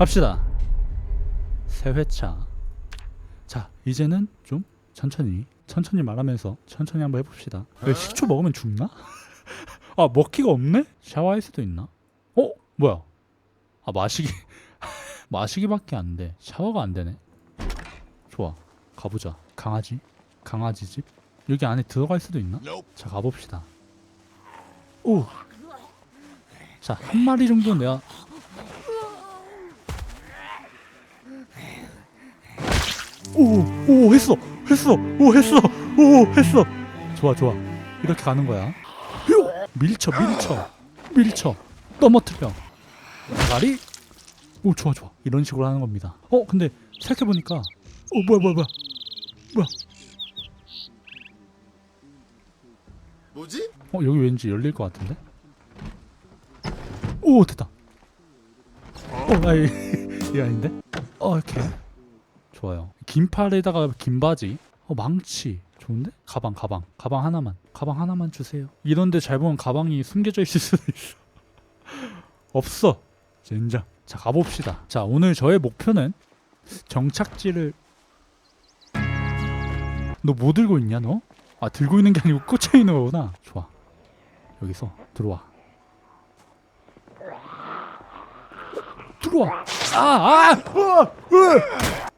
갑시다. 세 회차. 자, 이제는 좀 천천히, 천천히 말하면서 천천히 한번 해봅시다. 왜 식초 먹으면 죽나? 아, 먹기가 없네? 샤워할 수도 있나? 어? 뭐야? 아, 마시기. 마시기밖에 안 돼. 샤워가 안 되네. 좋아. 가보자. 강아지. 강아지 집. 여기 안에 들어갈 수도 있나? 자, 가봅시다. 오. 자, 한 마리 정도 내가 오, 오, 했어, 했어, 오, 했어, 오, 했어. 좋아, 좋아. 이렇게 가는 거야. 휴! 밀쳐, 밀쳐, 밀쳐. 넘어뜨려. 다리. 오, 좋아, 좋아. 이런 식으로 하는 겁니다. 어, 근데 생각해 보니까, 어, 뭐야, 뭐야, 뭐야, 뭐야. 뭐지? 어, 여기 왠지 열릴 것 같은데? 오, 됐다. 어, 아이, 이 아닌데? 어, 이렇게. 좋아요. 긴 팔에다가 긴 바지. 어, 망치. 좋은데? 가방, 가방. 가방 하나만. 가방 하나만 주세요. 이런데 잘 보면 가방이 숨겨져 있을 수도 있어. 없어. 젠장. 자, 가봅시다. 자, 오늘 저의 목표는 정착지를. 너 뭐 들고 있냐, 너? 아, 들고 있는 게 아니고 꽂혀 있는 거구나. 좋아. 여기서 들어와. 들어와. 아, 아! 으아! 으아!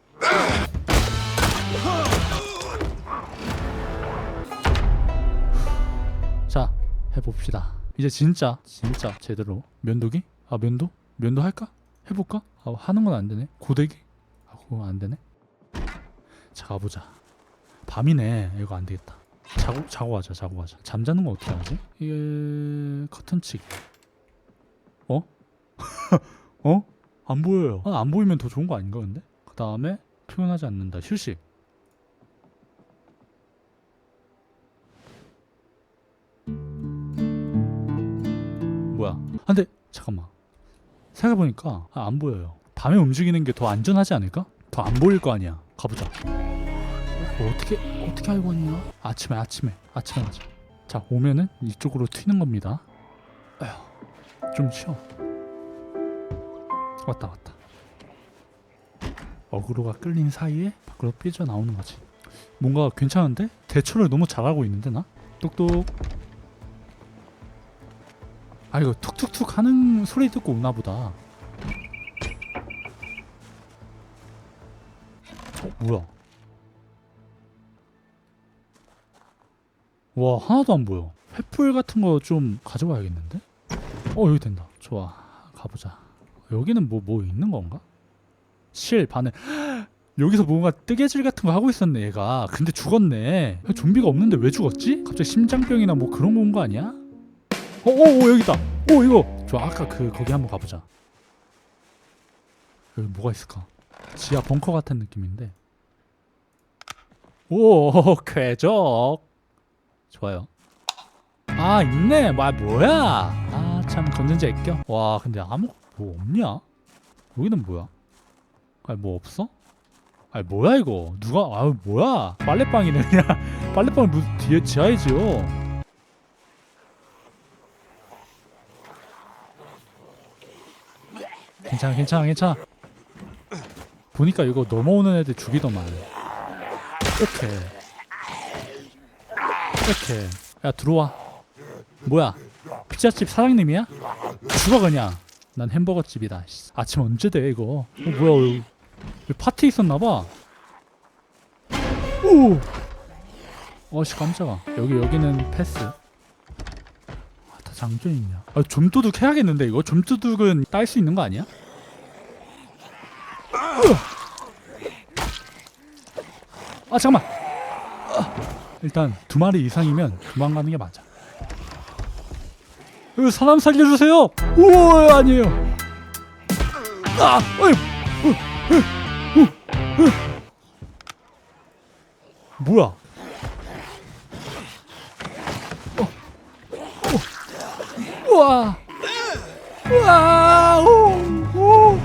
자, 해봅시다. 이제 진짜, 진짜 제대로 면도기? 아, 면도? 면도 할까? 해볼까? 아, 하는 건 안 되네. 고데기? 아, 그거 안 되네. 자, 가보자. 밤이네. 이거 안 되겠다. 자고 자고 하자. 자고 하자. 잠자는 건 어떻게 하지? 이게 커튼치기. 어? 어? 안 보여요. 아, 안 보이면 더 좋은 거 아닌가 근데? 그 다음에 표현하지 않는다. 휴식. 뭐야? 아, 근데 잠깐만. 생각해보니까 아, 안 보여요. 밤에 움직이는 게 더 안전하지 않을까? 더 안 보일 거 아니야. 가보자. 어, 어떻게 어떻게 알고 왔냐? 아침에 아침에 아침에 가자. 자 오면은 이쪽으로 튀는 겁니다. 에휴 좀 쉬어. 왔다 왔다. 어그로가 끌린 사이에 밖으로 삐져 나오는 거지. 뭔가 괜찮은데? 대처를 너무 잘하고 있는데 나? 똑똑. 아 이거 툭툭툭 하는 소리 듣고 오나 보다. 어 뭐야? 와 하나도 안 보여 횃불 같은 거 좀 가져와야겠는데 어 여기 된다 좋아 가보자 여기는 뭐뭐 있는 건가 실 바늘 여기서 뭔가 뜨개질 같은 거 하고 있었네 얘가 근데 죽었네 좀비가 없는데 왜 죽었지 갑자기 심장병이나 뭐 그런 거온거 아니야 어어 어, 여기 있다 오 이거 좋아 아까 그 거기 한번 가보자 여기 뭐가 있을까 지하 벙커 같은 느낌인데 오 쾌적 좋아요. 아 있네. 와 뭐야? 아 참 건전지 애껴. 와 근데 아무 뭐 없냐? 여기는 뭐야? 아니 뭐 없어? 아니 뭐야 이거? 누가 아유 뭐야? 빨래방이네 그냥 빨래방 무슨 뒤에 지하이지요. 괜찮아 괜찮아 괜찮아. 보니까 이거 넘어오는 애들 죽이더만. 이렇게. 이렇게 야 들어와 뭐야 피자집 사장님이야? 죽어 그냥 난 햄버거 집이다 씨. 아침 언제 돼 이거 어 뭐야 파티 있었나봐 오 어씨 깜짝아 여기 여기는 패스 아, 다 장전 있냐 아, 좀도둑 해야겠는데 이거 좀도둑은 딸 수 있는 거 아니야? 아 잠깐만 일단 두 마리 이상이면 도망가는 게 맞아. 으, 사람 살려주세요. 우와 아니에요. 아, 어이, 으, 으. 뭐야? 어, 어, 우와, 우와, 오, 오,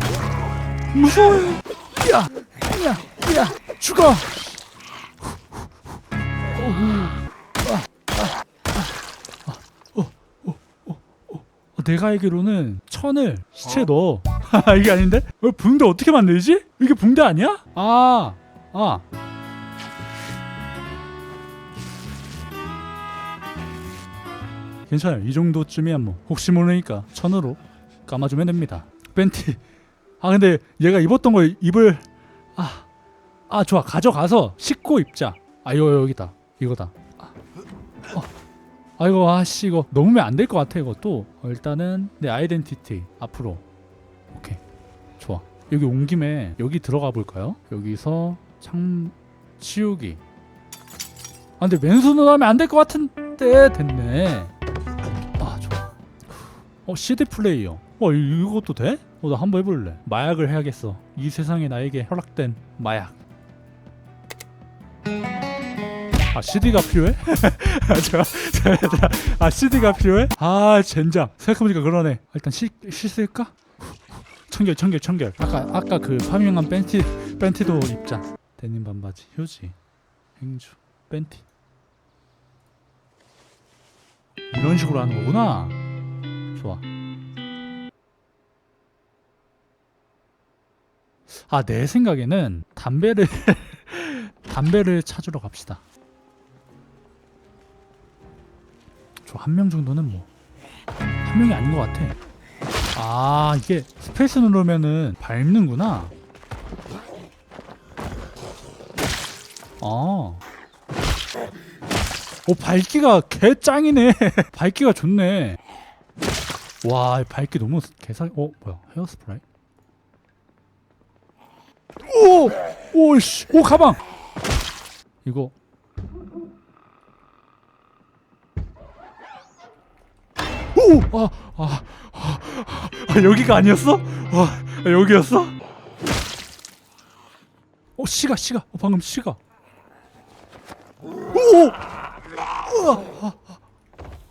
무서워요. 야, 야, 야, 죽어. 어, 내가 알기로는 천을 시체에 넣어 이게 아닌데? 어, 붕대 어떻게 만들지? 이게 붕대 아니야? 아, 아. 괜찮아요. 이 정도쯤이야 뭐 혹시 모르니까 천으로 감아주면 됩니다. 팬티. 아 근데 얘가 입었던 걸 입을 아, 아 좋아 가져가서 씻고 입자. 아 이거 여기다 이거다. 아, 어. 아이고 아씨 이거 넘으면 안 될 것 같아 이것도. 어, 일단은 내 아이덴티티 앞으로. 오케이 좋아. 여기 온 김에 여기 들어가 볼까요? 여기서 창 치우기. 아 근데 맨손으로 하면 안 될 것 같은데 됐네. 아 좋아. 어 CD 플레이어. 어 이- 이것도 돼? 어 나 한번 해볼래. 마약을 해야겠어. 이 세상에 나에게 허락된 마약. 아 CD가 필요해? 제가 제가 아 CD가 필요해? 아 젠장. 생각해보니까 그러네. 일단 씻 씻을까? 청결 청결 청결. 아까 아까 그 파밍한 팬티 팬티도 입자. 데님 반바지 휴지 행주 팬티. 이런 식으로 하는 거구나. 좋아. 아, 내 생각에는 담배를 담배를 찾으러 갑시다. 저 한 명 정도는 뭐 한 명이 아닌 것 같아. 아, 이게 스페이스 누르면은 밟는구나. 아. 오 밝기가 개 짱이네. 밝기가 좋네. 와, 이 밝기 너무 개사. 어 뭐야? 헤어 스프라이? 오, 오씨, 오 가방. 이거. 오, 아, 아 여기가 아니었어? 와, 아, 여기였어? 어, 시가, 시가. 어, 방금 시가. 오!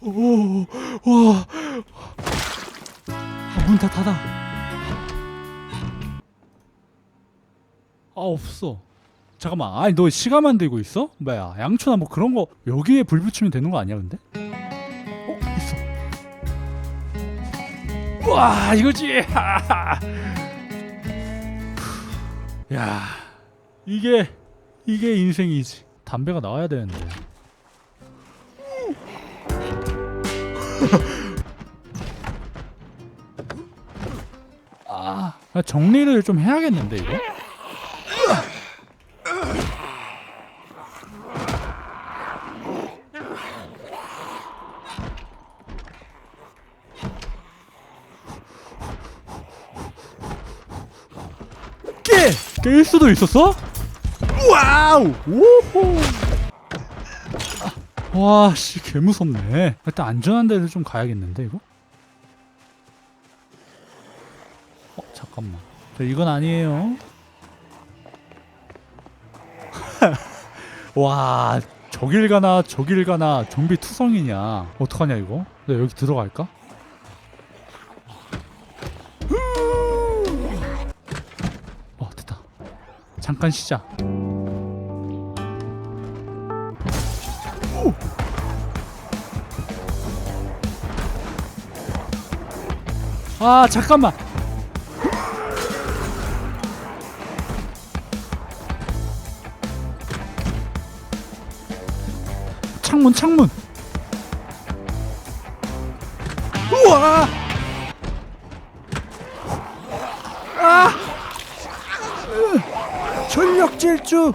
오, 와, 아, 닫아. 아 없어. 잠깐만, 아니 너 시가 만들고 있어? 뭐야, 양초나 뭐 그런 거 여기에 불 붙이면 되는 거 아니야, 근데? 와, 이거지. 야, 이게 이게 인생이지. 담배가 나와야 되는데. 아, 정리를 좀 해야겠는데 이거? 깰 수도 있었어? 와우! 오호! 아, 와, 씨, 개 무섭네. 일단 안전한 데를 좀 가야겠는데, 이거? 어, 잠깐만. 저 이건 아니에요. 와, 저길 가나 저길 가나 좀비 투성이냐. 어떡하냐, 이거? 내가 여기 들어갈까? 잠깐 쉬자. 오! 아, 잠깐만. 창문 창문 우와 아 으, 전력 질주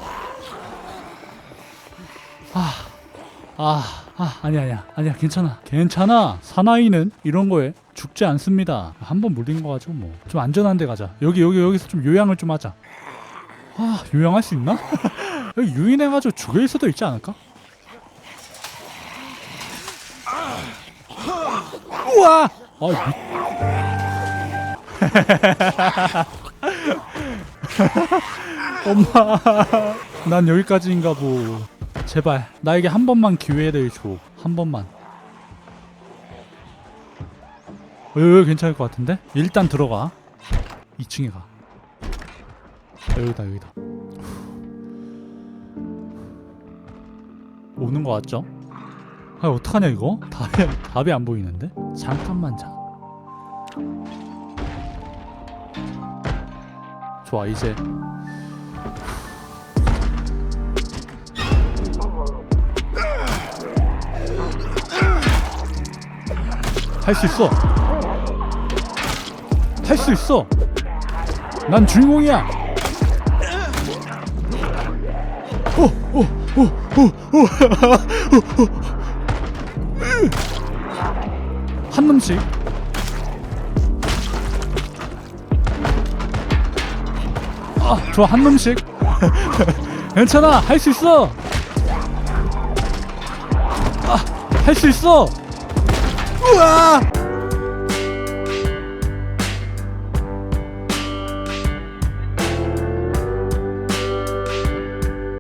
아, 아, 아, 아니 아니야, 아니야, 괜찮아, 괜찮아. 사나이는 이런 거에 죽지 않습니다. 한 번 물린 거 가지고 뭐 좀 안전한 데 가자. 여기 여기 여기서 좀 요양을 좀 하자. 아, 요양할 수 있나? 여기 유인해 가지고 죽일 수도 있지 않을까? 우와! 아, 미... 엄마, 난 여기까지인가 보. 제발 나에게 한 번만 기회를 줘. 한 번만. 어, 여기 괜찮을 것 같은데? 일단 들어가. 2층에 가. 어, 여기다 여기다. 오는 거 같죠? 아 어떡하냐 이거? 답이, 답이 안 보이는데? 잠깐만 자 좋아 이제. 할 수 있어. 할 수 있어. 난 주인공이야. 한 놈씩 아 좋아 한 놈씩. 괜찮아 할 수 있어. 아 할 수 있어. 우와